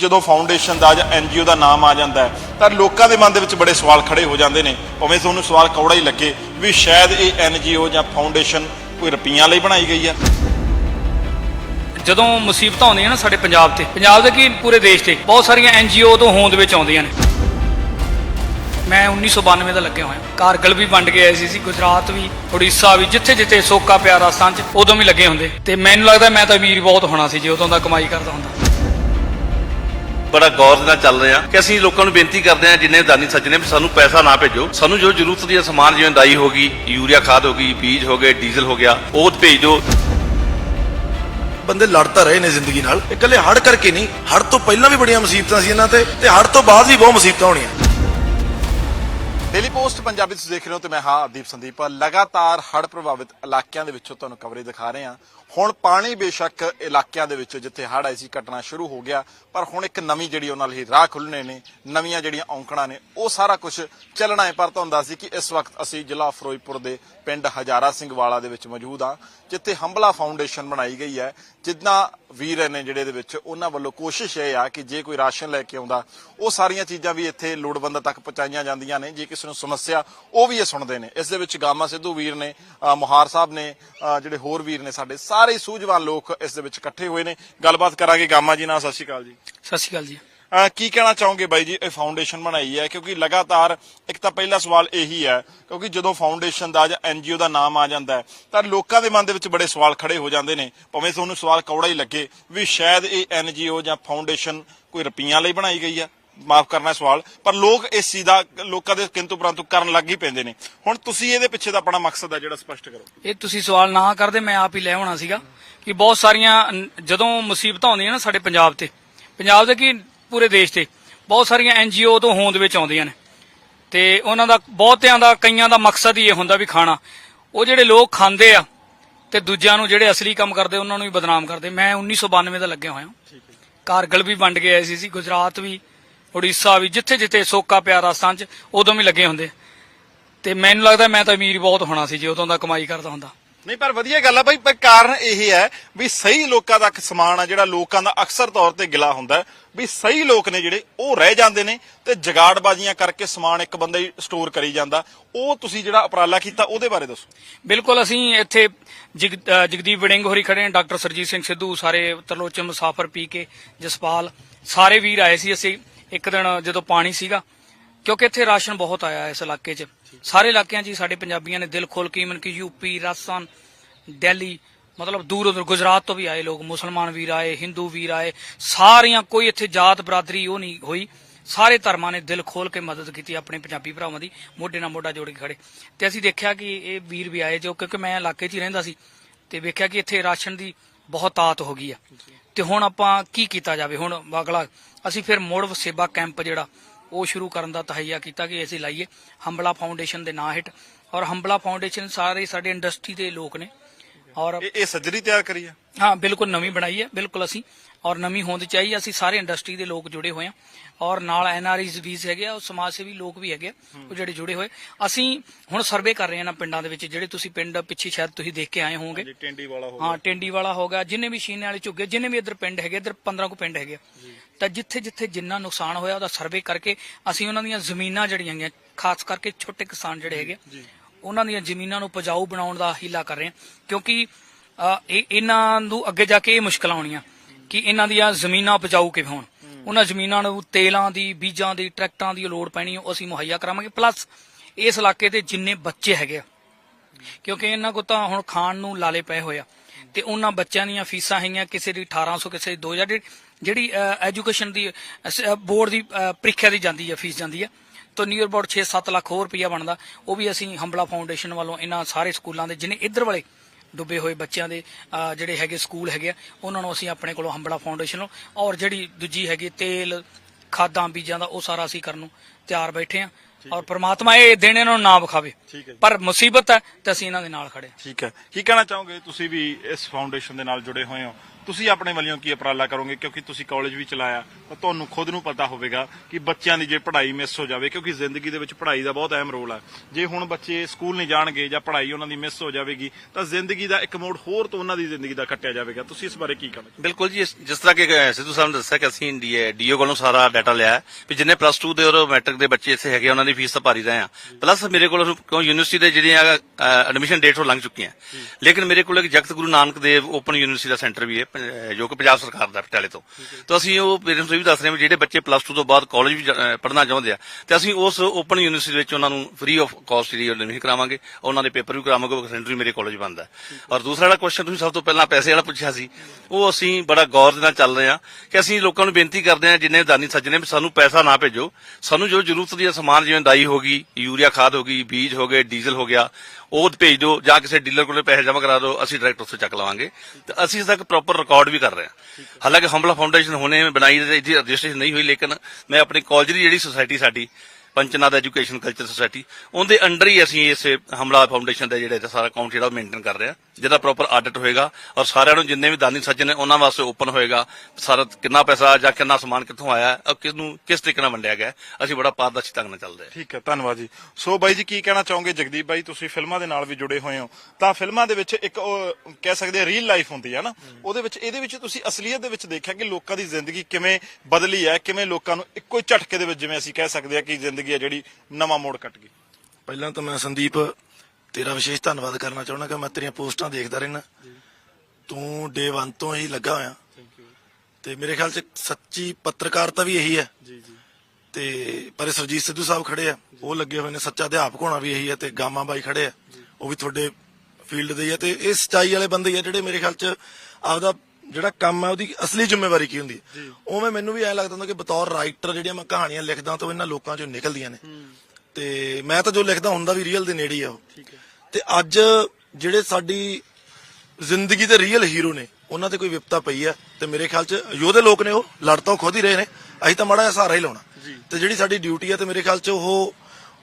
ਜਦੋਂ ਫਾਊਂਡੇਸ਼ਨ ਦਾ ਜਾਂ ਐਨਜੀਓ ਦਾ ਨਾਮ ਆ ਜਾਂਦਾ ਹੈ, ਤਾਂ ਲੋਕਾਂ ਦੇ ਮਨ ਦੇ ਵਿੱਚ ਬੜੇ ਸਵਾਲ ਖੜੇ ਹੋ ਜਾਂਦੇ ਨੇ। ਭਾਵੇਂ ਤੁਹਾਨੂੰ ਸਵਾਲ ਕੌੜਾ ਹੀ ਲੱਗੇ ਵੀ ਸ਼ਾਇਦ ਇਹ ਐਨਜੀਓ ਜਾਂ ਫਾਊਂਡੇਸ਼ਨ ਕੋਈ ਰੁਪਈਆਂ ਲਈ ਬਣਾਈ ਗਈ ਹੈ। ਜਦੋਂ ਮੁਸੀਬਤਾਂ ਆਉਂਦੀਆਂ ਨਾ ਸਾਡੇ ਪੰਜਾਬ ਤੇ, ਪੰਜਾਬ ਦੇ ਕੀ ਪੂਰੇ ਦੇਸ਼ ਤੇ, ਬਹੁਤ ਸਾਰੀਆਂ ਐਨਜੀਓ ਤੋਂ ਹੋਂਦ ਵਿੱਚ ਆਉਂਦੀਆਂ ਨੇ। ਮੈਂ 1992 ਦਾ ਲੱਗਿਆ ਹੋਇਆ। ਕਾਰਗਲ ਵੀ ਵੰਡ ਕੇ ਆਏ ਸੀ ਸੀ ਗੁਜਰਾਤ ਵੀ, ਉੜੀਸਾ ਵੀ, ਜਿੱਥੇ ਜਿੱਥੇ ਸੋਕਾ ਪਿਆ ਰਾਜਸਥਾਨ ਚ ਉਦੋਂ ਵੀ ਲੱਗੇ ਹੁੰਦੇ। ਤੇ ਮੈਨੂੰ ਲੱਗਦਾ ਮੈਂ ਤਾਂ ਵੀਰ ਬਹੁਤ ਹੋਣਾ ਸੀ ਜੇ ਉਦੋਂ ਦਾ ਕਮਾਈ ਕਰਦਾ ਹੁੰਦਾ। ਬੜਾ ਗੌਰ ਦੇ ਨਾਲ ਚੱਲ ਰਹੇ ਕਿ ਅਸੀਂ ਲੋਕਾਂ ਨੂੰ ਬੇਨਤੀ ਕਰਦੇ ਹਾਂ ਜਿੰਨੇ ਦਾਨੀ ਸੱਜਣੇ ਵੀ ਸਾਨੂੰ ਪੈਸਾ ਨਾ ਭੇਜੋ। ਸਾਨੂੰ ਜੋ ਜ਼ਰੂਰਤ ਦੀਆਂ ਸਮਾਨ ਜਿਵੇਂ ਡਾਈ ਹੋ ਗਈ ਯੂਰੀਆ ਖਾਦ ਹੋ ਗਈ ਬੀਜ ਹੋ ਗਏ ਡੀਜ਼ਲ ਹੋ ਗਿਆ ਉਹ ਭੇਜ ਦਿਓ। ਬੰਦੇ ਲੜ ਤਾਂ ਰਹੇ ਨੇ ਜ਼ਿੰਦਗੀ ਨਾਲ। ਇਹ ਇਕੱਲੇ ਹੜ ਕਰਕੇ ਨਹੀਂ ਹੜ ਤੋਂ ਪਹਿਲਾਂ ਵੀ ਬੜੀਆਂ ਮੁਸੀਬਤਾਂ ਸੀ ਇਹਨਾਂ ਤੇ ਤੇ ਹੜ ਤੋਂ ਬਾਅਦ ਵੀ ਬਹੁਤ ਮੁਸੀਬਤਾਂ ਹੋਣੀਆਂ। ਡੇਲੀ ਪੋਸਟ ਪੰਜਾਬੀ ਤੁਸੀਂ ਦੇਖ ਰਹੇ ਹੋ ਤੇ ਮੈਂ ਹਾਂ ਦੀਪ ਸੰਦੀਪ ਲਗਾਤਾਰ ਹੜ੍ਹ ਪ੍ਰਭਾਵਿਤ ਇਲਾਕਿਆਂ ਦੇ ਵਿੱਚੋਂ ਤੁਹਾਨੂੰ ਕਵਰੇਜ ਦਿਖਾ ਰਹੇ ਹਾਂ। ਹੁਣ ਪਾਣੀ ਬੇਸ਼ੱਕ ਇਲਾਕਿਆਂ ਦੇ ਵਿੱਚ ਜਿੱਥੇ ਹੜ੍ਹ ਆਈ ਸੀ ਘਟਣਾ ਸ਼ੁਰੂ ਹੋ ਗਿਆ ਪਰ ਹੁਣ ਇੱਕ ਨਵੀਂ ਜਿਹੜੀ ਉਹਨਾਂ ਲਈ ਰਾਹ ਖੁੱਲਣੇ ਨੇ ਨਵੀਆਂ ਜਿਹੜੀਆਂ ਔਂਕੜਾਂ ਨੇ ਉਹ ਸਾਰਾ ਕੁਝ ਚੱਲਣਾ ਹੈ। ਪਰ ਤੁਹਾਨੂੰ ਦੱਸ ਕਿ ਇਸ ਵਕਤ ਅਸੀਂ ਜ਼ਿਲ੍ਹਾ ਫਿਰੋਜ਼ਪੁਰ ਦੇ ਪਿੰਡ ਹਜ਼ਾਰਾ ਸਿੰਘ ਵਾਲਾ ਦੇ ਵਿੱਚ ਮੌਜੂਦ ਹਾਂ ਜਿੱਥੇ ਹੰਬਲਾ ਫਾਊਂਡੇਸ਼ਨ ਬਣਾਈ ਗਈ ਹੈ। ਜਿੱਦਾਂ ਵੀਰ ਨੇ ਜਿਹੜੇ ਦੇ ਵਿੱਚ ਉਹਨਾਂ ਵੱਲੋਂ ਕੋਸ਼ਿਸ਼ ਇਹ ਆ ਕਿ ਜੇ ਕੋਈ ਰਾਸ਼ਨ ਲੈ ਕੇ ਆਉਂਦਾ ਉਹ ਸਾਰੀਆਂ ਚੀਜ਼ਾਂ ਵੀ ਇੱਥੇ ਲੋੜਵੰਦਾਂ ਤੱਕ ਪਹੁੰਚਾਈਆਂ ਜਾਂਦੀਆਂ ਨੇ। ਜੇ ਕਿਸੇ ਨੂੰ ਸਮੱਸਿਆ ਉਹ ਵੀ ਇਹ ਸੁਣਦੇ ਨੇ। ਇਸ ਦੇ ਵਿੱਚ ਗਾਮਾ ਸਿੱਧੂ ਵੀਰ ਨੇ ਅ, ਮੁਹਾਰ ਸਾਹਿਬ ਨੇ ਜਿਹੜੇ ਹੋਰ ਵੀਰ ਨੇ ਸਾਡੇ ਸਾਰੇ ਹੀ ਸੂਝਵਾਨ ਲੋਕ ਇਸ ਦੇ ਵਿੱਚ ਇਕੱਠੇ ਹੋਏ ਨੇ। ਗੱਲਬਾਤ ਕਰਾਂਗੇ ਗਾਮਾ ਜੀ ਨਾਲ। ਸਤਿ ਸ਼੍ਰੀ ਅਕਾਲ ਜੀ। ਸਤਿ ਸ਼੍ਰੀ ਅਕਾਲ ਜੀ। ਕੀ ਕਹਿਣਾ ਚਾਹੋਗੇ ਬਾਈ ਜੀ? ਇਹ ਫਾਊਂਡੇਸ਼ਨ ਬਣਾਈ ਹੈ ਕਿਉਂਕਿ ਲਗਾਤਾਰ ਇੱਕ ਤਾਂ ਪਹਿਲਾ ਸਵਾਲ ਇਹੀ ਹੈ ਕਿਉਂਕਿ ਜਦੋਂ ਫਾਊਂਡੇਸ਼ਨ ਦਾ ਜਾਂ ਐਨਜੀਓ ਦਾ ਨਾਮ ਆ ਜਾਂਦਾ ਤਾਂ ਲੋਕਾਂ ਦੇ ਮਨ ਦੇ ਵਿੱਚ ਬੜੇ ਸਵਾਲ ਖੜੇ ਹੋ ਜਾਂਦੇ ਨੇ। ਭਾਵੇਂ ਤੁਹਾਨੂੰ ਸਵਾਲ ਕੌੜਾ ਹੀ ਲੱਗੇ ਵੀ ਸ਼ਾਇਦ ਇਹ ਐਨਜੀਓ ਜਾਂ ਫਾਊਂਡੇਸ਼ਨ ਕੋਈ ਰੁਪਈਆਂ ਲਈ ਬਣਾਈ ਗਈ ਹੈ। ਮਾਫ ਕਰਨਾ ਸਵਾਲ ਪਰ ਲੋਕ ਇਸ ਚੀਜ਼ ਦਾ ਲੋਕਾਂ ਦੇ ਕਿੰਤੂ ਪਰੰਤੂ ਕਰਨ ਲੱਗ ਹੀ ਪੈਂਦੇ ਨੇ। ਹੁਣ ਤੁਸੀਂ ਇਹਦੇ ਪਿੱਛੇ ਦਾ ਆਪਣਾ ਮਕਸਦ ਹੈ ਜਿਹੜਾ ਸਪਸ਼ਟ ਕਰੋ। ਇਹ ਤੁਸੀਂ ਸਵਾਲ ਨਾ ਕਰਦੇ ਮੈਂ ਆਪ ਹੀ ਲੈ ਆਉਣਾ ਸੀਗਾ ਕਿ ਬਹੁਤ ਸਾਰੀਆਂ ਜਦੋਂ ਮੁਸੀਬਤਾਂ ਆਉਂਦੀਆਂ ਨਾ ਸਾਡੇ ਪੰਜਾਬ ਤੇ ਪੰਜਾਬ ਦੇ ਕੀ ਪੂਰੇ ਦੇਸ਼ ਤੇ ਬਹੁਤ ਸਾਰੀਆਂ ਐਨਜੀਓ ਤੋਂ ਹੋਂਦ ਵਿੱਚ ਆਉਂਦੀਆਂ ਨੇ। ਤੇ ਉਹਨਾਂ ਦਾ ਬਹੁਤਿਆਂ ਦਾ ਕਈਆਂ ਦਾ ਮਕਸਦ ਹੀ ਇਹ ਹੁੰਦਾ ਵੀ ਖਾਣਾ। ਉਹ ਜਿਹੜੇ ਲੋਕ ਖਾਂਦੇ ਆ ਤੇ ਦੂਜਿਆਂ ਨੂੰ ਜਿਹੜੇ ਅਸਲੀ ਕੰਮ ਕਰਦੇ ਉਹਨਾਂ ਨੂੰ ਵੀ ਬਦਨਾਮ ਕਰਦੇ। ਮੈਂ 1992 ਦਾ ਲੱਗਿਆ ਹੋਇਆ। ਕਾਰਗਲ ਵੀ ਵੰਡ ਕੇ ਆਏ ਸੀ ਸੀ ਗੁਜਰਾਤ ਵੀ ਉੜੀਸਾ ਵੀ ਜਿੱਥੇ ਜਿੱਥੇ ਸੋਕਾ ਪਿਆ ਰਾਜਸਥਾਨ ਚ ਉਦੋਂ ਵੀ ਲੱਗੇ ਹੁੰਦੇ। ਤੇ ਮੈਨੂੰ ਲੱਗਦਾ ਮੈਂ ਤਾਂ ਅਮੀਰ ਬਹੁਤ ਹੋਣਾ ਸੀ ਜੇ ਉਦੋਂ ਦਾ ਕਮਾਈ ਕਰਦਾ ਹੁੰਦਾ। ਨਹੀਂ ਪਰ ਵਧੀਆ ਗੱਲ ਆ ਬਾਈ ਪਰ ਕਾਰਨ ਇਹ ਹੈ ਵੀ ਸਹੀ ਲੋਕਾਂ ਤੱਕ ਸਮਾਨ ਆ ਜਿਹੜਾ ਲੋਕਾਂ ਦਾ ਅਕਸਰ ਤੌਰ ਤੇ ਗਿਲਾ ਹੁੰਦਾ ਵੀ ਸਹੀ ਲੋਕ ਨੇ ਜਿਹੜੇ ਉਹ ਰਹਿ ਜਾਂਦੇ ਨੇ ਤੇ ਜਗਾੜਬਾਜ਼ੀਆਂ ਕਰਕੇ ਸਮਾਨ ਇੱਕ ਬੰਦਾ ਹੀ ਸਟੋਰ ਕਰੀ ਜਾਂਦਾ। ਉਹ ਤੁਸੀਂ ਜਿਹੜਾ ਉਪਰਾਲਾ ਕੀਤਾ ਉਹਦੇ ਬਾਰੇ ਦੱਸੋ। ਬਿਲਕੁਲ ਅਸੀਂ ਇੱਥੇ ਜਗਦੀਪ ਵੜਿੰਗ ਹੋਰੀ ਖੜੇ ਹਾਂ ਡਾਕਟਰ ਸਰਜੀਤ ਸਿੰਘ ਸਿੱਧੂ ਸਾਰੇ ਤਰਲੋਚਨ ਮੁਸਾਫਰ ਪੀ ਕੇ ਜਸਪਾਲ ਸਾਰੇ ਵੀਰ ਆਏ ਸੀ। ਅਸੀਂ ਇੱਕ ਦਿਨ ਜਦੋਂ ਪਾਣੀ ਸੀਗਾ, ਕਿਉਂਕਿ ਇੱਥੇ ਰਾਸ਼ਨ ਬਹੁਤ ਆਇਆ ਇਸ ਇਲਾਕੇ 'ਚ। ਸਾਰੇ ਇਲਾਕਿਆਂ 'ਚ ਹੀ ਸਾਡੇ ਪੰਜਾਬੀਆਂ ਨੇ ਦਿਲ ਖੋਲ ਕੇ ਇਵਨ ਕਿ ਯੂਪੀ ਰਾਜਸਥਾਨ, ਦਿੱਲੀ, ਮਤਲਬ ਦੂਰੋਂ ਦੂਰ ਗੁਜਰਾਤ ਤੋਂ ਵੀ ਆਏ ਲੋਕ, ਮੁਸਲਮਾਨ ਵੀਰ ਆਏ, ਹਿੰਦੂ ਵੀਰ ਆਏ, ਸਾਰੀਆਂ ਕੋਈ ਇੱਥੇ ਜਾਤ ਬਰਾਦਰੀ ਉਹ ਨਹੀਂ ਹੋਈ। ਸਾਰੇ ਧਰਮਾਂ ਨੇ ਦਿਲ ਖੋਲ ਕੇ ਮਦਦ ਕੀਤੀ ਆਪਣੇ ਪੰਜਾਬੀ ਭਰਾਵਾਂ ਦੀ, ਮੋਢੇ ਨਾਲ ਮੋਢਾ ਜੋੜ ਕੇ ਖੜੇ ਤੇ ਅਸੀਂ ਦੇਖਿਆ ਕਿ ਇਹ ਵੀਰ ਵੀ ਆਏ ਜੋ, ਕਿਉਂਕਿ ਮੈਂ ਇਲਾਕੇ 'ਚ ਹੀ ਰਹਿੰਦਾ ਸੀ, ਤੇ ਵੇਖਿਆ ਕਿ ਇੱਥੇ ਰਾਸ਼ਨ ਦੀ ਬਹੁਤ ਤਾਤ ਹੋ ਗਈ ਆ। ਤੇ ਹੁਣ ਆਪਾਂ ਕੀ ਕੀਤਾ ਜਾਵੇ? ਹੁਣ ਅਗਲਾ ਅਸੀਂ ਫਿਰ ਮੁੜ ਸੇਵਾ ਕੈਂਪ ਜਿਹੜਾ ਉਹ ਸ਼ੁਰੂ ਕਰਨ ਦਾ ਤਹਈਆ ਕੀਤਾ ਕਿ ਅਸੀਂ ਲਾਈਏ ਹੰਬਲਾ ਫਾਊਂਡੇਸ਼ਨ ਦੇ ਨਾਂ ਹੇਠ। ਔਰ ਹੰਬਲਾ ਫਾਊਂਡੇਸ਼ਨ ਸਾਰੇ ਸਾਡੇ ਇੰਡਸਟਰੀ ਦੇ ਲੋਕ ਨੇ। ਔਰ ਇਹ ਇਹ ਸੱਜਰੀ ਤਿਆਰ ਕਰੀ ਆ? ਹਾਂ ਬਿਲਕੁਲ ਨਵੀਂ ਬਣਾਈ ਹੈ। ਬਿਲਕੁਲ ਅਸੀਂ ਔਰ ਨਵੀਂ ਹੋਂਦ ਚਾਹੀਏ ਅਸੀਂ ਸਾਰੇ ਇੰਡਸਟਰੀ ਦੇ ਲੋਕ ਜੁੜੇ ਹੋਏ ਹਾਂ। ਔਰ ਨਾਲ ਐਨਆਰਆਈਜ਼ ਵੀ ਹੈਗੇ ਆ ਉਹ ਸਮਾਜ ਸੇਵੀ ਲੋਕ ਵੀ ਹੈਗੇ ਆ ਉਹ ਜਿਹੜੇ ਜੁੜੇ ਹੋਏ। ਅਸੀਂ ਹੁਣ ਸਰਵੇ ਕਰ ਰਹੇ ਹਾਂ ਨਾ ਪਿੰਡਾਂ ਦੇ ਵਿੱਚ ਜਿਹੜੇ ਤੁਸੀਂ ਪਿੰਡ ਪਿੱਛੇ ਸ਼ਾਇਦ ਤੁਸੀਂ ਦੇਖ ਕੇ ਆਏ ਹੋਵੋਗੇ। ਟੈਂਡੀ ਵਾਲਾ ਹੋ ਹਾਂ ਟਿੰਡੀ ਵਾਲਾ ਹੋਗਾ ਜਿੰਨੇ ਵੀ ਸ਼ੀਨੇ ਵਾਲੇ ਝੁੱਗੇ ਜਿੰਨੇ ਵੀ ਇੱਧਰ ਪਿੰਡ ਹੈਗੇ ਇੱਧਰ 15 ਕੁ ਪਿੰਡ ਹੈਗੇ ਆ। ਤਾਂ ਜਿੱਥੇ ਜਿੱਥੇ ਜਿੰਨਾ ਨੁਕਸਾਨ ਹੋਇਆ ਉਹਦਾ ਸਰਵੇ ਕਰਕੇ ਅਸੀਂ ਉਹਨਾਂ ਦੀਆਂ ਜ਼ਮੀਨਾਂ ਜਿਹੜੀਆਂ ਹੈਗੀਆਂ ਖਾਸ ਕਰਕੇ ਛੋਟੇ ਕਿਸਾਨ ਜਿਹੜੇ ਹੈਗੇ ਉਹਨਾਂ ਦੀਆਂ ਜ਼ਮੀਨਾਂ ਨੂੰ ਉਪਜਾਊ ਬਣਾਉਣ ਦਾ ਹੀਲਾ ਕਰ ਰਹੇ ਹਾਂ। ਕਿਉਂਕਿ ਅ, ਇਹ ਇਹਨਾਂ ਨੂੰ ਅੱਗੇ ਜਾ ਕੇ ਇਹ ਮੁਸ਼ਕਲਾਂ ਆਉਣੀਆਂ। ਕਿ ਇਹਨਾਂ ਦੀਆਂ ਜ਼ਮੀਨਾਂ ਉਪਜਾਊ ਕਿਵੇਂ ਹੋਣ। ਉਹਨਾਂ ਜ਼ਮੀਨਾਂ ਨੂੰ ਤੇਲਾਂ ਦੀ, ਬੀਜਾਂ ਦੀ, ਟਰੈਕਟਰਾਂ ਦੀ ਲੋੜ ਪੈਣੀ, ਉਹ ਅਸੀਂ ਮੁਹੱਈਆ ਕਰਾਵਾਂਗੇ। ਪਲੱਸ ਇਸ ਇਲਾਕੇ ਦੇ ਜਿੰਨੇ ਬੱਚੇ ਹੈਗੇ ਆ, ਕਿਉਂਕਿ ਇਹਨਾਂ ਕੋ ਤਾਂ ਹੁਣ ਖਾਣ ਨੂੰ ਲਾਲੇ ਪਏ ਹੋਏ ਆ। ਤੇ ਉਹਨਾਂ ਬੱਚਿਆਂ ਦੀਆਂ ਫੀਸਾਂ ਹੈਗੀਆਂ ਕਿਸੇ ਦੀ 1800 ਕਿਸੇ ਦੀ 2000 ਜਿਹੜੀ ਐਜੂਕੇਸ਼ਨ ਦੀ ਬੋਰਡ ਦੀ ਪ੍ਰੀਖਿਆ ਦੀ ਜਾਂਦੀ ਹੈ ਫੀਸ ਜਾਂਦੀ ਹੈ ਤਾਂ ਨੀਅਰ ਅਬਾਊਟ 6-7 ਲੱਖ ਹੋਰ ਰੁਪਇਆ ਬਣਦਾ। ਉਹ ਵੀ ਅਸੀਂ ਹੰਬਲਾ ਫਾਊਂਡੇਸ਼ਨ ਵੱਲੋਂ ਇਹਨਾਂ ਸਾਰੇ ਸਕੂਲਾਂ ਦੇ ਜਿਹਨੇ ਇੱਧਰ ਵਾਲੇ ਡੁੱਬੇ ਹੋਏ ਬੱਚਿਆਂ ਦੇ ਜਿਹੜੇ ਹੈਗੇ ਸਕੂਲ ਹੈਗੇ ਆ ਉਹਨਾਂ ਨੂੰ ਅਸੀਂ ਆਪਣੇ ਕੋਲੋਂ ਹੰਬਲਾ ਫਾਊਂਡੇਸ਼ਨ ਨੂੰ ਔਰ ਜਿਹੜੀ ਦੂਜੀ ਹੈਗੀ ਤੇਲ ਖਾਦਾਂ ਬੀਜਾਂ ਦਾ ਉਹ ਸਾਰਾ ਅਸੀਂ ਕਰਨ ਨੂੰ ਤਿਆਰ ਬੈਠੇ ਆ। ਔਰ ਪ੍ਰਮਾਤਮਾ ਇਹ ਦੇਣੇ ਨੂੰ ਨਾ ਵਿਖਾਵੇ। ਪਰ ਮੁਸੀਬਤ ਹੈ ਤੇ ਅਸੀਂ ਇਹਨਾਂ ਦੇ ਨਾਲ ਖੜੇ। ਠੀਕ ਹੈ। ਕੀ ਕਹਿਣਾ ਚਾਹੋਗੇ ਤੁਸੀਂ ਵੀ ਇਸ ਫਾਊਂਡੇਸ਼ਨ ਦੇ ਨਾਲ ਜੁੜੇ ਹੋਏ ਹੋ? ਤੁਸੀਂ ਆਪਣੇ ਵੱਲੋਂ ਕੀ ਉਪਰਾਲਾ ਕਰੋਗੇ? ਕਿਉਂਕਿ ਤੁਸੀਂ ਕਾਲਜ ਵੀ ਚਲਾਇਆ ਤਾਂ ਤੁਹਾਨੂੰ ਖੁਦ ਨੂੰ ਪਤਾ ਹੋਵੇਗਾ ਕਿ ਬੱਚਿਆਂ ਦੀ ਜੇ ਪੜ੍ਹਾਈ ਮਿਸ ਹੋ ਜਾਵੇ ਕਿਉਂਕਿ ਜ਼ਿੰਦਗੀ ਦੇ ਵਿੱਚ ਪੜ੍ਹਾਈ ਦਾ ਬਹੁਤ ਅਹਿਮ ਰੋਲ ਹੈ ਜੇ ਹੁਣ ਬੱਚੇ ਸਕੂਲ ਨਹੀਂ ਜਾਣਗੇ ਜਾਂ ਪੜ੍ਹਾਈ ਉਹਨਾਂ ਦੀ ਮਿਸ ਹੋ ਜਾਵੇਗੀ ਤਾਂ ਜ਼ਿੰਦਗੀ ਦਾ ਇੱਕ ਮੋੜ ਹੋਰ ਤੋਂ ਉਹਨਾਂ ਦੀ ਜ਼ਿੰਦਗੀ ਦਾ ਕੱਟਿਆ ਜਾਵੇਗਾ। ਤੁਸੀਂ ਇਸ ਬਾਰੇ ਕੀ ਕਹਿਣਾ ਬਿਲਕੁਲ ਜੀ ਜਿਸ ਤਰ੍ਹਾਂ ਕਿ ਸਿੱਧੂ ਸਾਹਿਬ ਨੇ ਦੱਸਿਆ ਕਿ ਅਸੀਂ ਡੀਓ ਕੋਲੋਂ ਸਾਰਾ ਡਾਟਾ ਲਿਆ ਹੈ ਵੀ ਜਿੰਨੇ ਪਲੱਸ 2 ਦੇ ਔਰ ਮੈਟ੍ਰਿਕ ਦੇ ਬੱਚੇ ਇੱਥੇ ਹੈਗੇ ਉਹਨਾਂ ਦੀ ਫੀਸ ਤਾਂ ਭਰ ਹੀ ਰਹੇ ਆ ਪਲੱਸ ਮੇਰੇ ਕੋਲ ਕਿਉਂ ਯੂਨੀਵਰਸਿਟੀ ਦੇ ਜਿਹੜੀਆਂ ਐਡਮਿਸ਼ਨ ਡੇਟ ਉਹ ਲੰਘ ਚੁੱਕੀਆਂ। ਲੇਕਿਨ ਮੇਰੇ ਕੋਲ ਇੱਕ ਜਗਤ ਗੁਰੂ ਨਾਨਕ ਦੇਵ ਓਪਨ ਯੂਨੀਵਰਸਿਟੀ ਦਾ ਸੈਂਟਰ ਵੀ ਹੈ ਪੰ- ਜੋ ਕਿ ਪੰਜਾਬ ਸਰਕਾਰ ਦਾ ਪਟਿਆਲੇ ਤੋਂ। ਤਾਂ ਅਸੀਂ ਉਹ ਪੇਰੈਂਟਸ ਨੂੰ ਵੀ ਦੱਸ ਰਹੇ ਹਾਂ ਵੀ ਜਿਹੜੇ ਬੱਚੇ ਪਲੱਸ 2 ਤੋਂ ਬਾਅਦ ਕਾਲਜ ਵੀ ਪੜ੍ਹਨਾ ਚਾਹੁੰਦੇ ਆ, ਤੇ ਅਸੀਂ ਉਸ ਓਪਨ ਯੂਨੀਵਰਸਿਟੀ ਵਿੱਚ ਉਹਨਾਂ ਨੂੰ ਫ੍ਰੀ ਆਫ ਕਾਸਟ ਜਿਹੜੀ ਐਡਮਿਸ਼ਨ ਕਰਾਵਾਂਗੇ। ਉਹਨਾਂ ਦੇ ਪੇਪਰ ਵੀ ਕਰਾਵਾਂਗੇ, ਉਹ ਸੈਂਟਰ ਮੇਰੇ ਕਾਲਜ ਬੰਦ ਹੈ। ਔਰ ਦੂਸਰਾ ਜਿਹੜਾ ਕੁਐਸਚਨ ਤੁਸੀਂ ਸਭ ਤੋਂ ਪਹਿਲਾਂ ਪੈਸੇ ਵਾਲਾ ਪੁੱਛਿਆ ਸੀ, ਉਹ ਅਸੀਂ ਬੜਾ ਗੌਰ ਦੇ ਨਾਲ ਚੱਲ ਰਹੇ ਹਾਂ ਕਿ ਅਸੀਂ ਲੋਕਾਂ ਨੂੰ ਬੇਨਤੀ ਕਰਦੇ ਹਾਂ, ਜਿੰਨੇ ਦਾਨੀ ਸੱਜਣੇ, ਵੀ ਸਾਨੂੰ ਪੈਸਾ ਨਾ ਭੇਜੋ। ਸਾਨੂੰ ਜੋ ਜ਼ਰੂਰਤ ਦੀਆਂ ਸਮਾਨ ਜਿਵੇਂ ਡਾਈ ਹੋ ਗਈ, ਯੂਰੀਆ ਖਾਦ ਹੋ ਗਈ, ਬੀਜ ਹੋ ਗਏ, ਡੀਜ਼ਲ ਹੋ ਗਿਆ ਉਹ ਭੇਜ ਦਿਓ, ਜਾਂ ਕਿਸੇ ਡੀਲਰ ਕੋਲੇ ਪੈਸੇ ਜਮ੍ਹਾਂ ਕਰਾ ਦਿਓ, ਅਸੀਂ ਡਾਇਰੈਕਟ ਉੱਥੋਂ ਚੱਕ ਲਵਾਂਗੇ। ਤੇ ਅਸੀਂ ਇਸ ਦਾ ਪ੍ਰੋਪਰ ਰਿਕਾਰਡ ਵੀ ਕਰ ਰਹੇ ਹਾਂ। ਹਾਲਾਂਕਿ ਹਮਲਾ ਫਾਊਂਡੇਸ਼ਨ ਹੁਣੇ ਬਣਾਈ ਤੇ ਇਹਦੀ ਰਜਿਸਟ੍ਰੇਸ਼ਨ ਨਹੀਂ ਹੋਈ, ਲੇਕਿਨ ਮੈਂ ਆਪਣੀ ਕਾਲਜ ਦੀ ਜਿਹੜੀ ਸੁਸਾਇਟੀ ਸਾਡੀ ਪੰਚਨਾਦ ਐਜੂਕੇਸ਼ਨ ਕਲਚਰ ਸੁਸਾਇਟੀ, ਉਹਦੇ ਅੰਡਰ ਹੀ ਅਸੀਂ ਇਸ ਹਮਲਾ ਫਾਊਂਡੇਸ਼ਨ ਦਾ ਜਿਹੜਾ ਸਾਰਾ ਅਕਾਊਂਟ ਜਿਹੜਾ ਮੇਨਟੇਨ ਕਰ ਰਹੇ ਜਿਹਦਾ ਪ੍ਰੋਪਰ ਆਡਿਟ ਹੋਏਗਾ ਔਰ ਸਾਰਿਆਂ ਨੂੰ ਜਿੰਨੇ ਵੀ ਦਾਨੀ ਸੱਜਣ ਨੇ ਉਹਨਾਂ ਵਾਸਤੇ ਓਪਨ ਹੋਏਗਾ, ਸਾਰਾ ਕਿੰਨਾ ਪੈਸਾ ਜਾਂ ਕਿੰਨਾ ਸਮਾਨ ਕਿੱਥੋਂ ਆਇਆ, ਔਰ ਕਿਸ ਨੂੰ ਕਿਸ ਤਰੀਕੇ ਨਾਲ ਵੰਡਿਆ ਗਿਆ, ਅਸੀਂ ਬੜਾ ਪਾਰਦਰਸ਼ੀ ਢੰਗ ਨਾਲ ਚੱਲਦੇ ਹਾਂ। ਠੀਕ ਹੈ, ਧੰਨਵਾਦ ਜੀ। ਸੋ ਬਾਈ ਜੀ, ਕੀ ਕਹਿਣਾ ਚਾਹੋਗੇ? ਜਗਦੀਪ ਬਾਈ, ਤੁਸੀਂ ਫਿਲਮਾਂ ਦੇ ਨਾਲ ਵੀ ਜੁੜੇ ਹੋਏ ਹੋ। ਤਾਂ ਫਿਲਮਾਂ ਦੇ ਵਿੱਚ ਇੱਕ ਉਹ ਕਹਿ ਸਕਦੇ ਆ ਰੀਅਲ ਲਾਈਫ ਹੁੰਦੀ ਹੈ ਨਾ। ਉਹਦੇ ਵਿੱਚ, ਇਹਦੇ ਵਿੱਚ ਤੁਸੀਂ ਅਸਲੀਅਤ ਦੇ ਵਿੱਚ ਦੇਖਿਆ ਕਿ ਲੋਕਾਂ ਦੀ ਜ਼ਿੰਦਗੀ ਕਿਵੇਂ ਬਦਲੀ ਹੈ, ਕਿਵੇਂ ਲੋਕਾਂ ਨੂੰ ਇੱਕੋ ਹੀ ਝਟਕੇ ਦੇ ਵਿੱਚ ਜਿਵੇਂ ਅਸੀਂ ਕਹਿ ਸਕਦੇ ਆ ਕਿ ਜ਼ਿੰਦਗੀ ਹੈ ਜਿਹੜੀ ਨਵਾਂ ਮੋੜ ਕੱਟ ਗਈ। ਪਹਿਲਾਂ ਤਾਂ ਮੈਂ ਸੰਦੀਪ ਤੇਰਾ ਵਿਸ਼ੇਸ਼ ਧੰਨਵਾਦ ਕਰਨਾ ਚਾਹੁੰਦਾ ਕਿ ਮੈਂ ਤੇਰੀਆਂ ਪੋਸਟਾਂ ਦੇਖਦਾ ਰਹਿਣਾ ਤੂੰ ਡੇ 1 ਤੋਂ ਹੀ ਲੱਗਾ ਹੋਇਆ। ਤੇ ਮੇਰੇ ਖਿਆਲ 'ਚ ਸੱਚੀ ਪੱਤਰਕਾਰਤਾ ਵੀ ਇਹੀ ਹੈ ਜੀ ਜੀ। ਤੇ ਪਰ ਸਰਜੀਤ ਸਿੱਧੂ ਸਾਹਿਬ ਖੜੇ ਆ। ਉਹ ਲੱਗੇ ਹੋਏ ਨੇ ਸੱਚਾ ਅਧਿਆਪਕ ਹੋਣਾ ਵੀ ਇਹੀ ਹੈ ਤੇ ਗਾਮਾ ਬਾਈ ਖੜੇ ਆ। ਉਹ ਵੀ ਤੁਹਾਡੇ ਫੀਲਡ ਦੇ ਹੀ ਆ ਤੇ ਇਹ ਸਚਾਈ ਵਾਲੇ ਬੰਦੇ ਆ ਜਿਹੜੇ ਮੇਰੇ ਖਿਆਲ 'ਚ ਆਪਦਾ ਜਿਹੜਾ ਕੰਮ ਹੈ ਉਹਦੀ ਅਸਲੀ ਜ਼ਿੰਮੇਵਾਰੀ ਕੀ ਹੁੰਦੀ ਹੈ? ਉਵੇਂ ਮੈਨੂੰ ਵੀ ਐ ਲੱਗਦਾ ਹੁੰਦਾ ਕਿ ਬਤੌਰ ਰਾਈਟਰ ਜਿਹੜੀਆਂ ਮੈਂ ਕਹਾਣੀਆਂ ਲਿਖਦਾ ਤਾਂ ਇਹਨਾਂ ਲੋਕਾਂ 'ਚੋਂ ਨਿਕਲਦੀਆਂ ਨੇ। ਤੇ ਮੈਂ ਤਾਂ ਜੋ ਲਿਖਦਾ ਹੁੰਦਾ ਵੀ ਰੀਅਲ ਦੇ ਨੇੜੇ ਹੀ ਆ ਉਹ। ਤੇ ਅੱਜ ਜਿਹੜੇ ਸਾਡੀ ਜ਼ਿੰਦਗੀ ਦੇ ਰੀਅਲ ਹੀਰੋ ਨੇ ਉਹਨਾਂ ਤੇ ਕੋਈ ਵਿਪਤਾ ਪਈ ਆ ਤੇ ਮੇਰੇ ਖਿਆਲ 'ਚ ਯੋਧੇ ਲੋਕ ਨੇ ਉਹ ਲੜ ਤਾਂ ਖੁਦ ਹੀ ਰਹੇ ਨੇ। ਅਸੀਂ ਤਾਂ ਮਾੜਾ ਸਹਾਰਾ ਹੀ ਲਾਉਣਾ। ਤੇ ਜਿਹੜੀ ਸਾਡੀ ਡਿਊਟੀ ਆ ਤੇ ਮੇਰੇ ਖਿਆਲ 'ਚ ਉਹ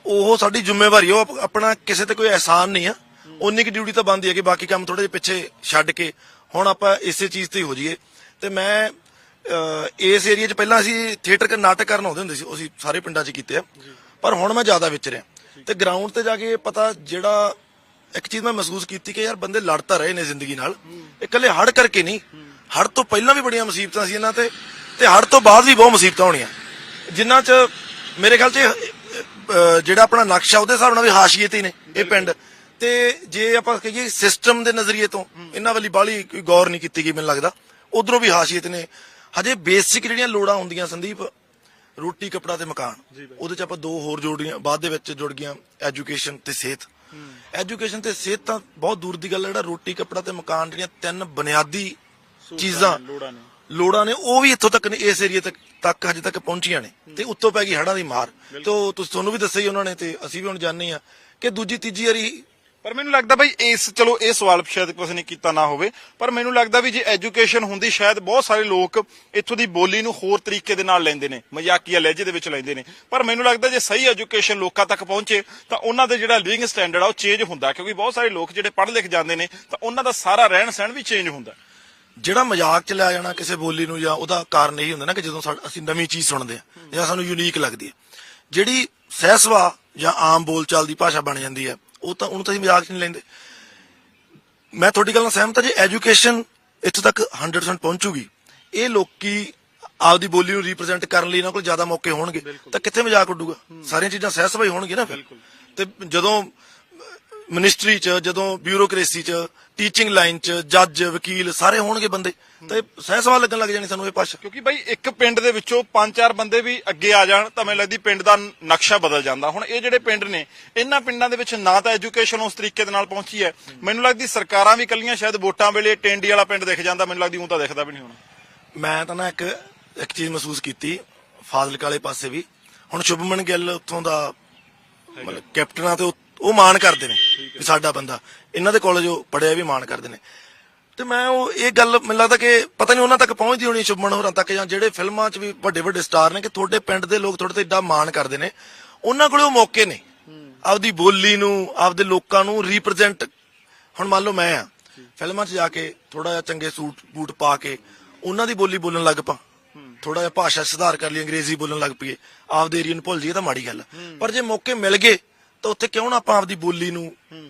ਉਹ ਸਾਡੀ ਜ਼ਿੰਮੇਵਾਰੀ ਆ, ਉਹ ਆਪ- ਆਪਣਾ ਕਿਸੇ ਤੇ ਕੋਈ ਅਹਿਸਾਨ ਨਹੀਂ ਆ। ਉਨੀ ਕੀ ਡਿਊਟੀ ਤਾਂ ਬੰਦੀ ਹੈ ਕਿ ਬਾਕੀ ਕੰਮ ਥੋੜੇ ਜਿਹਾ ਪਿੱਛੇ ਛੱਡ ਕੇ ਹੁਣ ਆਪਾਂ ਇਸੇ ਚੀਜ਼ ਤੇ ਹੀ ਹੋ ਜਾਈਏ। ਤੇ ਮੈਂ ਇਸ ਏਰੀਆ 'ਚ ਪਹਿਲਾਂ ਅਸੀਂ ਥੀਏਟਰ ਕਰ ਨਾਟਕ ਕਰਨ ਆਉਂਦੇ ਹੁੰਦੇ ਸੀ ਅਸੀਂ ਸਾਰੇ ਪਿੰਡਾਂ 'ਚ ਕੀਤੇ ਆ। ਪਰ ਹੁਣ ਮੈਂ ਜ਼ਿਆਦਾ ਵਿਚ ਰਿਹਾ। ਤੇ ਗਰਾਊਂਡ ਤੇ ਜਾ ਕੇ ਪਤਾ ਜਿਹੜਾ ਇੱਕ ਚੀਜ਼ ਮੈਂ ਮਹਿਸੂਸ ਕੀਤੀ ਕਿ ਯਾਰ ਬੰਦੇ ਲੜ ਤਾਂ ਰਹੇ ਨੇ ਜ਼ਿੰਦਗੀ ਨਾਲ। ਇਹ ਇਕੱਲੇ ਹੜ ਕਰਕੇ ਨਹੀਂ। ਹੜ ਤੋਂ ਪਹਿਲਾਂ ਵੀ ਬੜੀਆਂ ਮੁਸੀਬਤਾਂ ਸੀ ਇਹਨਾਂ ਤੇ ਤੇ ਹੜ ਤੋਂ ਬਾਅਦ ਵੀ ਬਹੁਤ ਮੁਸੀਬਤਾਂ ਹੋਣੀਆਂ। ਜਿਨ੍ਹਾਂ 'ਚ ਮੇਰੇ ਖਿਆਲ 'ਚ ਜਿਹੜਾ ਆਪਣਾ ਨਕਸ਼ਾ ਉਹਦੇ ਹਿਸਾਬ ਨਾਲ ਵੀ ਹਾਸ਼ੀਏ ਤੇ ਹੀ ਨੇ ਇਹ ਪਿੰਡ। ਤੇ ਜੇ ਆਪਾਂ ਕਹੀਏ ਸਿਸਟਮ ਦੇ ਨਜ਼ਰੀਏ ਤੋਂ ਇਹਨਾਂ ਵਾਲੀ ਬਾਹਲੀ ਕੋਈ ਗੌਰ ਨਹੀਂ ਕੀਤੀ ਗਈ ਮੈਨੂੰ ਲੱਗਦਾ। ਉਧਰੋਂ ਵੀ ਹਾਸ਼ੀਏ ਤੇ ਨੇ। ਹਜੇ ਬੇਸਿਕ ਜਿਹੜੀਆਂ ਲੋੜਾਂ ਹੁੰਦੀਆਂ ਸੰਦੀਪ ਰੋਟੀ ਕਪੜਾ ਤੇ ਮਕਾਨ। ਉਹਦੇ ਚ ਆਪਾਂ ਦੋ ਹੋਰ ਜੋੜੀਆਂ ਬਾਅਦ ਦੇ ਵਿੱਚ ਜੁੜ ਗਈਆਂ ਐਜੂਕੇਸ਼ਨ ਤੇ ਸਿਹਤ। ਐਜੂਕੇਸ਼ਨ ਤੇ ਸਿਹਤ ਤਾਂ ਬਹੁਤ ਦੂਰ ਦੀ ਗੱਲ ਹੈ ਜਿਹੜਾ ਰੋਟੀ ਕਪੜਾ ਤੇ ਮਕਾਨ ਜਿਹੜੀਆਂ ਤਿੰਨ ਬੁਨਿਆਦੀ ਚੀਜ਼ਾਂ ਲੋੜਾਂ ਨੇ। ਲੋੜਾਂ ਨੇ ਉਹ ਵੀ ਇੱਥੋਂ ਤੱਕ ਨੇ ਇਸ ਏਰੀਆ ਤੱਕ ਤੱਕ ਹਜੇ ਤੱਕ ਪਹੁੰਚੀਆਂ ਨੇ। ਤੇ ਉੱਤੋਂ ਪੈ ਗਈ ਹੜਾਂ ਦੀ ਮਾਰ। ਤੇ ਤੁਸੀਂ ਤੁਹਾਨੂੰ ਵੀ ਦੱਸਿਆ ਹੀ ਉਹਨਾਂ ਨੇ ਤੇ ਅਸੀਂ ਵੀ ਹੁਣ ਜਾਣਦੇ ਆ ਕਿ ਦੂਜੀ ਤੀਜੀ ਵਾਰੀ ਪਰ ਮੈਨੂੰ ਲੱਗਦਾ ਬਈ ਇਸ ਚਲੋ, ਇਹ ਸਵਾਲ ਸ਼ਾਇਦ ਕਿਸੇ ਨੇ ਕੀਤਾ ਨਾ ਹੋਵੇ, ਪਰ ਮੈਨੂੰ ਲੱਗਦਾ ਵੀ ਜੇ ਐਜੂਕੇਸ਼ਨ ਹੁੰਦੀ, ਸ਼ਾਇਦ ਬਹੁਤ ਸਾਰੇ ਲੋਕ ਇੱਥੋਂ ਦੀ ਬੋਲੀ ਨੂੰ ਹੋਰ ਤਰੀਕੇ ਦੇ ਨਾਲ ਲੈਂਦੇ ਨੇ, ਮਜ਼ਾਕੀਆ ਲਹਿਜੇ ਦੇ ਵਿੱਚ ਲੈਂਦੇ ਨੇ। ਪਰ ਮੈਨੂੰ ਲੱਗਦਾ ਜੇ ਸਹੀ ਐਜੂਕੇਸ਼ਨ ਲੋਕਾਂ ਤੱਕ ਪਹੁੰਚੇ, ਤਾਂ ਉਹਨਾਂ ਦੇ ਜਿਹੜਾ ਲਿਵਿੰਗ ਸਟੈਂਡਰਡ ਆ, ਉਹ ਚੇਂਜ ਹੁੰਦਾ। ਕਿਉਂਕਿ ਬਹੁਤ ਸਾਰੇ ਲੋਕ ਜਿਹੜੇ ਪੜ੍ਹ ਲਿਖ ਜਾਂਦੇ ਨੇ, ਤਾਂ ਉਹਨਾਂ ਦਾ ਸਾਰਾ ਰਹਿਣ ਸਹਿਣ ਵੀ ਚੇਂਜ ਹੁੰਦਾ। ਜਿਹੜਾ ਮਜ਼ਾਕ ਚ ਲਿਆ ਜਾਣਾ ਕਿਸੇ ਬੋਲੀ ਨੂੰ, ਜਾਂ ਉਹਦਾ ਕਾਰਨ ਇਹੀ ਹੁੰਦਾ ਨਾ ਕਿ ਜਦੋਂ ਅਸੀਂ ਨਵੀਂ ਚੀਜ਼ ਸੁਣਦੇ ਆ ਜਾਂ ਸਾਨੂੰ ਯੂਨੀਕ ਲੱਗਦੀ ਹੈ। ਜਿਹੜੀ ਸਹਿਸਵਾ ਜਾਂ ਆਮ ਬੋਲਚਾਲ ਦੀ ਭਾਸ਼ਾ ਬਣ ਜਾਂਦੀ ਹੈ ਉਹ ਤਾਂ ਉਹਨੂੰ ਤਾਂ ਅਸੀਂ ਮਜ਼ਾਕ ਨਹੀਂ ਲੈਂਦੇ। ਮੈਂ ਤੁਹਾਡੀ ਗੱਲ ਨਾਲ ਸਹਿਮਤ ਹਾਂ ਜੇ ਐਜੂਕੇਸ਼ਨ ਇੱਥੋਂ ਤੱਕ 100% ਪਹੁੰਚੂਗੀ। ਇਹ ਲੋਕੀ ਆਪਦੀ ਬੋਲੀ ਨੂੰ ਰਿਪਰੈਜ਼ੈਂਟ ਕਰਨ ਲਈ ਇਹਨਾਂ ਕੋਲ ਜ਼ਿਆਦਾ ਮੌਕੇ ਹੋਣਗੇ। ਤਾਂ ਕਿੱਥੇ ਮਜ਼ਾਕ ਉੱਡੂਗਾ? ਸਾਰੀਆਂ ਚੀਜ਼ਾਂ ਸਹਿਸਵਾ ਹੀ ਹੋਣਗੀਆਂ ਨਾ ਫਿਰ। ਤੇ ਜਦੋਂ ਮਿਨਿਸਟਰੀ ਚ ਜਦੋਂ ਬਿਊਰੋਕ੍ਰੇਸੀ ਚ ਟੀਚਿੰਗ ਲਾਈਨ ਚ ਜੱਜ ਵਕੀਲ ਸਾਰੇ ਹੋਣਗੇ ਬੰਦੇ। ਤਾਂ ਇਹ ਸਹਿਸਵਾ ਲੱਗਣ ਲੱਗ ਜਾਣੀ ਸਾਨੂੰ ਇਹ ਭਾਸ਼ਾ ਕਿਉਂਕਿ ਬਾਈ ਇੱਕ ਪਿੰਡ ਦੇ ਵਿੱਚੋਂ ਪੰਜ ਚਾਰ ਬੰਦੇ ਵੀ ਅੱਗੇ ਆ ਜਾਣ ਤਾਂ ਮੈਨੂੰ ਲੱਗਦੀ ਪਿੰਡ ਦਾ ਨਕਸ਼ਾ ਬਦਲ ਜਾਂਦਾ। ਹੁਣ ਇਹ ਜਿਹੜੇ ਪਿੰਡ ਨੇ ਇਹਨਾਂ ਪਿੰਡਾਂ ਦੇ ਵਿੱਚ ਨਾ ਤਾਂ ਐਜੂਕੇਸ਼ਨ ਉਸ ਤਰੀਕੇ ਦੇ ਨਾਲ ਪਹੁੰਚੀ ਹੈ। ਮੈਨੂੰ ਲੱਗਦੀ ਸਰਕਾਰਾਂ ਵੀ ਕੱਲੀਆਂ ਸ਼ਾਇਦ ਵੋਟਾਂ ਵੇਲੇ ਟੈਂਡੀ ਵਾਲਾ ਪਿੰਡ ਦਿਖ ਜਾਂਦਾ ਮੈਨੂੰ ਲੱਗਦੀ ਉਹ ਤਾਂ ਦਿਖਦਾ ਵੀ ਨਹੀਂ ਹੋਣਾ। ਮੈਂ ਤਾਂ ਨਾ ਇੱਕ ਇੱਕ ਚੀਜ਼ ਮਹਿਸੂਸ ਕੀਤੀ ਫਾਜ਼ਿਲਕ ਵਾਲੇ ਪਾਸੇ ਵੀ। ਹੁਣ ਸ਼ੁਭਮਨ ਗਿੱਲ ਉੱਥੋਂ ਦਾ ਮਤਲਬ ਕੈਪਟਨ ਤੇ ਉਹ- ਮਾਣ ਕਰਦੇ ਨੇ ਵੀ ਸਾਡਾ ਬੰਦਾ। ਇਹਨਾਂ ਦੇ ਕਾਲਜ ਉਹ ਪੜਿਆ ਵੀ ਮਾਣ ਕਰਦੇ ਨੇ। ਤੇ ਮੈਂ ਉਹ ਇਹ ਗੱਲ ਮੈਨੂੰ ਲੱਗਦਾ ਕਿ ਪਤਾ ਨਹੀਂ ਉਹਨਾਂ ਤੱਕ ਪਹੁੰਚਦੀ ਹੋਣੀ ਸ਼ੁਭਮਨ ਹੋਰਾਂ ਤੱਕ ਜਾਂ ਜਿਹੜੇ ਫਿਲਮਾਂ 'ਚ ਵੀ ਵੱਡੇ ਵੱਡੇ ਸਟਾਰ ਨੇ ਕਿ ਤੁਹਾਡੇ ਪਿੰਡ ਦੇ ਲੋਕ ਤੁਹਾਡੇ ਤੇ ਏਡਾ ਮਾਣ ਕਰਦੇ ਨੇ। ਉਹਨਾਂ ਕੋਲੇ ਉਹ ਮੌਕੇ ਨੇ। ਆਪਦੀ ਬੋਲੀ ਨੂੰ, ਆਪਦੇ ਲੋਕਾਂ ਨੂੰ ਰਿਪਰੈਜ਼ੈਂਟ ਹੁਣ ਮੰਨ ਲਓ ਮੈਂ ਆ। ਫਿਲਮਾਂ 'ਚ ਜਾ ਕੇ ਥੋੜਾ ਜਿਹਾ ਚੰਗੇ ਸੂਟ ਬੂਟ ਪਾ ਕੇ ਉਹਨਾਂ ਦੀ ਬੋਲੀ ਬੋਲਣ ਲੱਗ ਪਾਂ। ਥੋੜਾ ਜਿਹਾ ਭਾਸ਼ਾ ਸੁਧਾਰ ਕਰ ਲਈ, ਅੰਗਰੇਜ਼ੀ ਬੋਲਣ ਲੱਗ ਪਈਏ। ਆਪਦੇ ਏਰੀਆ ਨੂੰ ਭੁੱਲ ਜਾਈਏ ਤਾਂ ਮਾੜੀ ਗੱਲ ਆ। ਪਰ ਜੇ ਮੌਕੇ ਮਿਲ ਗਏ ਤਾਂ ਉੱਥੇ ਕਿਉਂ ਨਾ ਆਪਾਂ ਆਪਦੀ ਬੋਲੀ ਨੂੰ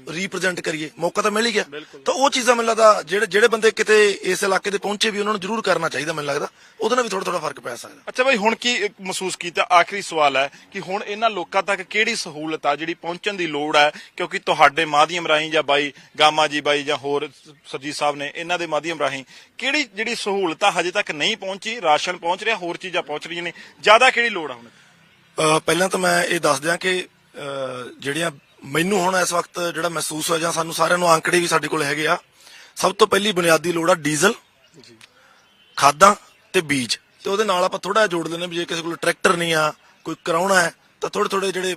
ਰੀਪ੍ਰੈਜ਼ੈਂਟ ਕਰੀਏ? ਮੌਕਾ ਤਾਂ ਮਿਲ ਹੀ ਗਿਆ। ਤਾਂ ਉਹ ਚੀਜ਼ਾਂ ਮੈਨੂੰ ਲੱਗਦਾ ਜਿਹੜੇ ਜਿਹੜੇ ਬੰਦੇ ਕਿਤੇ ਇਸ ਇਲਾਕੇ ਦੇ ਪਹੁੰਚੇ ਵੀ ਉਹਨਾਂ ਨੂੰ ਜ਼ਰੂਰ ਕਰਨਾ ਚਾਹੀਦਾ ਮੈਨੂੰ ਲੱਗਦਾ। ਉਹਦੇ ਨਾਲ ਵੀ ਥੋੜਾ ਥੋੜਾ ਫ਼ਰਕ ਪੈ ਸਕਦਾ। ਅੱਛਾ ਭਾਈ ਹੁਣ ਕੀ ਮਹਿਸੂਸ ਕੀਤਾ? ਆਖਰੀ ਸਵਾਲ ਹੈ ਕਿ ਹੁਣ ਇਹਨਾਂ ਲੋਕਾਂ ਤੱਕ ਕਿਹੜੀ ਸਹੂਲਤ ਆ ਜਿਹੜੀ ਪਹੁੰਚਣ ਦੀ ਲੋੜ ਹੈ? ਕਿਉਂਕਿ ਤੁਹਾਡੇ ਮਾਧਿਅਮ ਰਾਹੀਂ ਜਾਂ ਬਾਈ ਗਾਮਾ ਜੀ ਬਾਈ ਜਾਂ ਹੋਰ ਸਰਜੀਤ ਸਾਹਿਬ ਨੇ ਇਹਨਾਂ ਦੇ ਮਾਧਿਅਮ ਰਾਹੀਂ ਕਿਹੜੀ ਜਿਹੜੀ ਸਹੂਲਤ ਆ ਹਜੇ ਤੱਕ ਨਹੀਂ ਪਹੁੰਚੀ ਰਾਸ਼ਨ ਪਹੁੰਚ ਰਿਹਾ ਹੋਰ ਚੀਜ਼ਾਂ ਪਹੁੰਚ ਰਹੀਆਂ ਨੇ। ਜ਼ਿਆਦਾ ਕਿਹੜੀ ਲੋੜ ਆ ਹੁਣ? ਪਹਿਲਾਂ ਤਾਂ ਮੈਂ ਇਹ ਦੱਸ ਦਿਆਂ ਕਿ ਜਿਹੜੀਆਂ ਮੈਨੂੰ ਹੁਣ ਇਸ ਵਕਤ ਜਿਹੜਾ ਮਹਿਸੂਸ ਹੋਇਆ ਜਾਂ ਸਾਨੂੰ ਸਾਰਿਆਂ ਨੂੰ ਅੰਕੜੇ ਵੀ ਸਾਡੇ ਕੋਲ ਹੈਗੇ ਆ ਸਭ ਤੋਂ ਪਹਿਲੀ ਬੁਨਿਆਦੀ ਲੋੜ ਆ ਡੀਜ਼ਲ ਖਾਦਾਂ ਤੇ ਬੀਜ। ਤੇ ਉਹਦੇ ਨਾਲ ਆਪਾਂ ਥੋੜਾ ਜੋੜ ਲੈਂਦੇ ਵੀ ਜੇ ਕਿਸੇ ਕੋਲ ਟਰੈਕਟਰ ਨਹੀਂ ਆ ਕੋਈ ਕਰਾਉਣਾ ਹੈ ਤਾਂ ਥੋੜੇ ਥੋੜੇ ਜਿਹੜੇ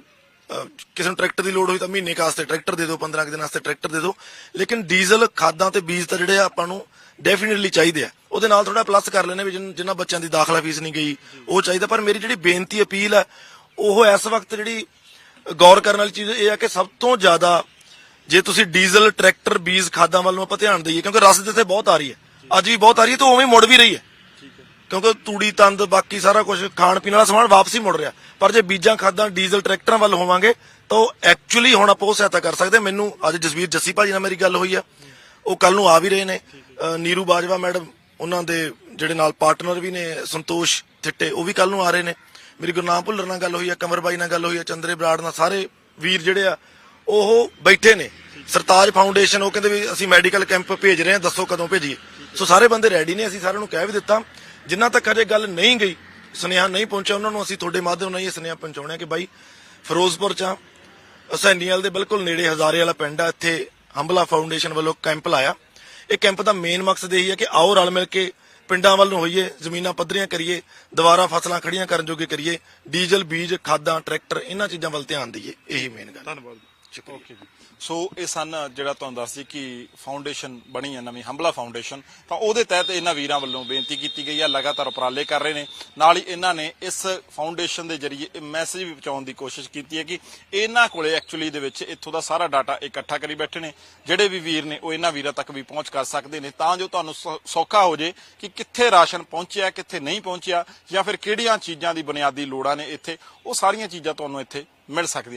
ਕਿਸੇ ਨੂੰ ਟਰੈਕਟਰ ਦੀ ਲੋੜ ਹੋਈ ਤਾਂ ਮਹੀਨੇ ਕੁ ਵਾਸਤੇ ਟਰੈਕਟਰ ਦੇ ਦਿਓ 15 ਕੁ ਦਿਨ ਵਾਸਤੇ ਟਰੈਕਟਰ ਦੇ ਦਿਓ। ਲੇਕਿਨ ਡੀਜ਼ਲ ਖਾਦਾਂ ਤੇ ਬੀਜ ਤਾਂ ਜਿਹੜੇ ਆਪਾਂ ਨੂੰ ਡੈਫੀਨਿਟਲੀ ਚਾਹੀਦੇ ਆ। ਉਹਦੇ ਨਾਲ ਥੋੜਾ ਪਲੱਸ ਕਰ ਲੈਣੇ ਵੀ ਜਿਨ- ਜਿਨ੍ਹਾਂ ਬੱਚਿਆਂ ਦੀ ਦਾਖਲਾ ਫੀਸ ਨਹੀਂ ਗਈ ਉਹ ਚਾਹੀਦਾ। ਪਰ ਮੇਰੀ ਜਿਹੜੀ ਬੇਨਤੀ ਅਪੀਲ ਹੈ ਉਹ ਇਸ ਵਕਤ ਜਿਹੜੀ ਗੌਰ ਕਰਨ ਵਾਲੀ ਚੀਜ਼ ਇਹ ਹੈ ਕਿ ਸਭ ਤੋਂ ਜ਼ਿਆਦਾ ਜੇ ਤੁਸੀਂ ਡੀਜ਼ਲ, ਟਰੈਕਟਰ, ਬੀਜ ਖਾਦਾਂ ਵੱਲ ਨੂੰ ਆਪਾਂ ਧਿਆਨ ਦਈਏ, ਕਿਉਂਕਿ ਰਸ ਦੇ ਬਹੁਤ ਆ ਰਹੀ ਹੈ। ਅੱਜ ਵੀ ਬਹੁਤ ਆ ਰਹੀ ਹੈ ਤੇ ਉਵੇਂ ਮੁੜ ਵੀ ਰਹੀ ਹੈ। ਕਿਉਂਕਿ ਤੂੜੀ, ਤੰਦ, ਬਾਕੀ ਸਾਰਾ ਕੁਝ ਖਾਣ ਪੀਣ ਵਾਲਾ ਸਮਾਨ ਵਾਪਸੀ ਮੁੜ ਰਿਹਾ। ਪਰ ਜੇ ਬੀਜਾਂ, ਖਾਦਾਂ, ਡੀਜ਼ਲ, ਟਰੈਕਟਰਾਂ ਵੱਲ ਹੋਵਾਂਗੇ, ਤਾਂ ਉਹ ਐਕਚੁਅਲੀ ਹੁਣ ਆਪਾਂ ਉਹ ਸਹਾਇਤਾ ਕਰ ਸਕਦੇ। ਮੈਨੂੰ ਅੱਜ ਜਸਵੀਰ ਜੱਸੀ ਭਾਜੀ ਨਾਲ ਮੇਰੀ ਗੱਲ ਹੋਈ ਆ। ਉਹ ਕੱਲ ਨੂੰ ਆ ਵੀ ਰਹੇ ਨੇ। ਨੀਰੂ ਬਾਜਵਾ ਮੈਡਮ, ਉਹਨਾਂ ਦੇ ਜਿਹੜੇ ਨਾਲ ਪਾਰਟਨਰ ਵੀ ਨੇ, ਸੰਤੋਸ਼ ਥਿੱਟੇ ਉਹ ਵੀ ਕੱਲ ਨੂੰ ਆ ਰਹੇ ਨੇ। ਮੇਰੀ ਗੁਰਨਾਮ ਭੁੱਲਰ ਨਾਲ ਗੱਲ ਹੋਈ ਆ ਕਮਰ ਬਾਈ ਨਾਲ ਗੱਲ ਹੋਈ ਆ ਚੰਦਰੇ ਬਰਾੜ ਨਾਲ ਸਾਰੇ ਵੀਰ ਜਿਹੜੇ ਆ ਉਹ ਬੈਠੇ ਨੇ। ਸਰਤਾਜ ਫਾਊਂਡੇਸ਼ਨ ਉਹ ਕਹਿੰਦੇ ਵੀ ਅਸੀਂ ਮੈਡੀਕਲ ਕੈਂਪ ਭੇਜ ਰਹੇ ਹਾਂ ਦੱਸੋ ਕਦੋਂ ਭੇਜੀਏ। ਸੋ ਸਾਰੇ ਬੰਦੇ ਰੈਡੀ ਨੇ ਅਸੀਂ ਸਾਰਿਆਂ ਨੂੰ ਕਹਿ ਵੀ ਦਿੱਤਾ। ਜਿੰਨਾ ਤੱਕ ਹਜੇ ਗੱਲ ਨਹੀਂ ਗਈ ਸੁਨੇਹਾ ਨਹੀਂ ਪਹੁੰਚਿਆ ਉਹਨਾਂ ਨੂੰ ਅਸੀਂ ਤੁਹਾਡੇ ਮਾਧਿਅਮ ਨਾਲ ਇਹ ਸੁਨੇਹਾ ਪਹੁੰਚਾਉਣਾ ਕਿ ਬਾਈ ਫਿਰੋਜ਼ਪੁਰ ਚ ਆ, ਹਸੈਨੀਵਾਲ ਦੇ ਬਿਲਕੁਲ ਨੇੜੇ ਹਜ਼ਾਰੇ ਵਾਲਾ ਪਿੰਡ ਆ ਇੱਥੇ ਹੰਬਲਾ ਫਾਊਂਡੇਸ਼ਨ ਵੱਲੋਂ ਕੈਂਪ ਲਾਇਆ। ਇਹ ਕੈਂਪ ਦਾ ਮੇਨ ਮਕਸਦ ਇਹੀ ਹੈ ਕਿ ਆਓ ਰਲ ਮਿਲ ਕੇ ਪਿੰਡਾਂ ਵੱਲ ਨੂੰ ਹੋਈਏ ਜ਼ਮੀਨਾਂ ਪੱਧਰੀਆਂ ਕਰੀਏ ਦੁਬਾਰਾ ਫਸਲਾਂ ਖੜੀਆਂ ਕਰਨ ਜੋਗੇ ਕਰੀਏ ਡੀਜ਼ਲ ਬੀਜ ਖਾਦਾਂ ਟਰੈਕਟਰ ਇਹਨਾਂ ਚੀਜ਼ਾਂ ਵੱਲ ਧਿਆਨ ਦਈਏ ਇਹੀ ਮੇਨ ਗੱਲ ਧੰਨਵਾਦ ਓਕੇ ਜੀ। ਸੋ ਇਹ ਸਨ ਜਿਹੜਾ ਤੁਹਾਨੂੰ ਦੱਸਦੀ ਕਿ ਫਾਊਂਡੇਸ਼ਨ ਬਣੀ ਹੈ, ਨਵੀਂ ਹੰਬਲਾ ਫਾਊਂਡੇਸ਼ਨ ਤਾਂ ਉਹਦੇ ਤਹਿਤ ਇਹਨਾਂ ਵੀਰਾਂ ਵੱਲੋਂ ਬੇਨਤੀ ਕੀਤੀ ਗਈ ਹੈ, ਲਗਾਤਾਰ ਉਪਰਾਲੇ ਕਰ ਰਹੇ ਨੇ। ਨਾਲ ਹੀ ਇਹਨਾਂ ਨੇ ਇਸ ਫਾਊਂਡੇਸ਼ਨ ਦੇ ਜਰੀਏ ਇਹ ਮੈਸੇਜ ਵੀ ਪਹੁੰਚਾਉਣ ਦੀ ਕੋਸ਼ਿਸ਼ ਕੀਤੀ ਹੈ ਕਿ ਇਹਨਾਂ ਕੋਲੇ ਐਕਚੁਅਲੀ ਦੇ ਵਿੱਚ ਇੱਥੋਂ ਦਾ ਸਾਰਾ ਡਾਟਾ ਇਕੱਠਾ ਕਰੀ ਬੈਠੇ ਨੇ। ਜਿਹੜੇ ਵੀ ਵੀਰ ਨੇ, ਉਹ ਇਹਨਾਂ ਵੀਰਾਂ ਤੱਕ ਵੀ ਪਹੁੰਚ ਕਰ ਸਕਦੇ ਨੇ। ਤਾਂ ਜੋ ਤੁਹਾਨੂੰ ਸੌ- ਸੌਖਾ ਹੋ ਜੇ ਕਿ ਕਿੱਥੇ ਰਾਸ਼ਨ ਪਹੁੰਚਿਆ, ਕਿੱਥੇ ਨਹੀਂ ਪਹੁੰਚਿਆ ਜਾਂ ਫਿਰ ਕਿਹੜੀਆਂ ਚੀਜ਼ਾਂ ਦੀ ਬੁਨਿਆਦੀ ਲੋੜਾਂ ਨੇ ਇੱਥੇ, ਉਹ ਸਾਰੀਆਂ ਚੀਜ਼ਾਂ ਤੁਹਾਨੂੰ ਇੱਥੇ ਮਿਲ ਸਕਦੀਆਂ